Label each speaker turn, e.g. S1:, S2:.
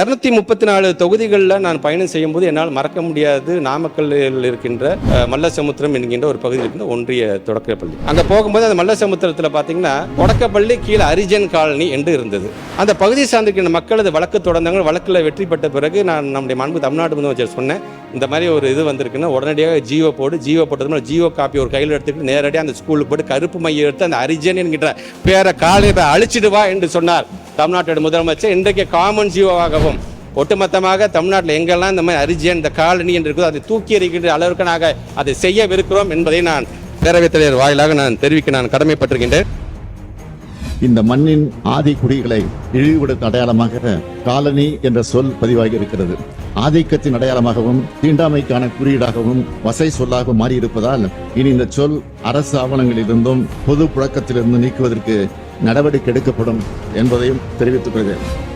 S1: இரநூத்தி முப்பத்தி நாலு தொகுதிகளில் நான் பயணம் செய்யும்போது என்னால் மறக்க முடியாது. நாமக்கல்லில் இருக்கின்ற மல்லசமுத்திரம் என்கின்ற ஒரு பகுதியில் இருக்கின்ற ஒன்றிய தொடக்கப்பள்ளி. அங்கே போகும்போது அந்த மல்லசமுத்திரத்தில் பார்த்தீங்கன்னா தொடக்கப்பள்ளி கீழே அரிஜன் காலனி என்று இருந்தது. அந்த பகுதியை சார்ந்திருக்கின்ற மக்கள் அது வழக்கு தொடர்ந்தாங்க. வழக்கில் வெற்றி பெற்ற பிறகு நான் நம்முடைய மாண்பு தமிழ்நாடு முதலமைச்சர் சொன்னேன். இந்த மாதிரி ஒரு இது வந்திருக்குன்னா உடனடியாக ஜியோ போடு ஜியோ போட்டதுமே ஜியோ காப்பி ஒரு கையில் எடுத்துக்கிட்டு நேரடியாக அந்த ஸ்கூலுக்கு போட்டு கருப்பு மையம் எடுத்து அந்த அரிஜன் என்கின்ற பேரை காலையில் அழிச்சிடுவா என்று சொன்னார். தமிழ்நாட்டோட முதலமைச்சர் இன்றைக்கு காமன் ஜீவோவாகவும். ஒட்டுமொத்தமாக தமிழ்நாட்டில் எங்கெல்லாம் இந்த மாதிரி அரிஜியன் இந்த காலனி என்று இருக்குதோ அதை தூக்கி எறிகின்ற அளவிற்கு நாங்கள் அதை செய்யவிருக்கிறோம் என்பதை நான் பேரவைத் தலைவர் வாயிலாக நான் தெரிவிக்க நான் கடமைப்பட்டிருக்கின்றேன்.
S2: இந்த மண்ணின் ஆதி குடிகளை இழிவுபடுத்த அடையாளமாக காலனி என்ற சொல் பதிவாகி இருக்கிறது ஆதிக்கத்தின் அடையாளமாகவும் தீண்டாமைக்கான குறியீடாகவும் வசை சொல்லாகவும் மாறியிருப்பதால் இனி இந்த சொல் அரசு ஆவணங்களிலிருந்தும் பொது புழக்கத்திலிருந்து நீக்குவதற்கு நடவடிக்கை எடுக்கப்படும் என்பதையும் தெரிவித்துக் கொள்கிறேன்.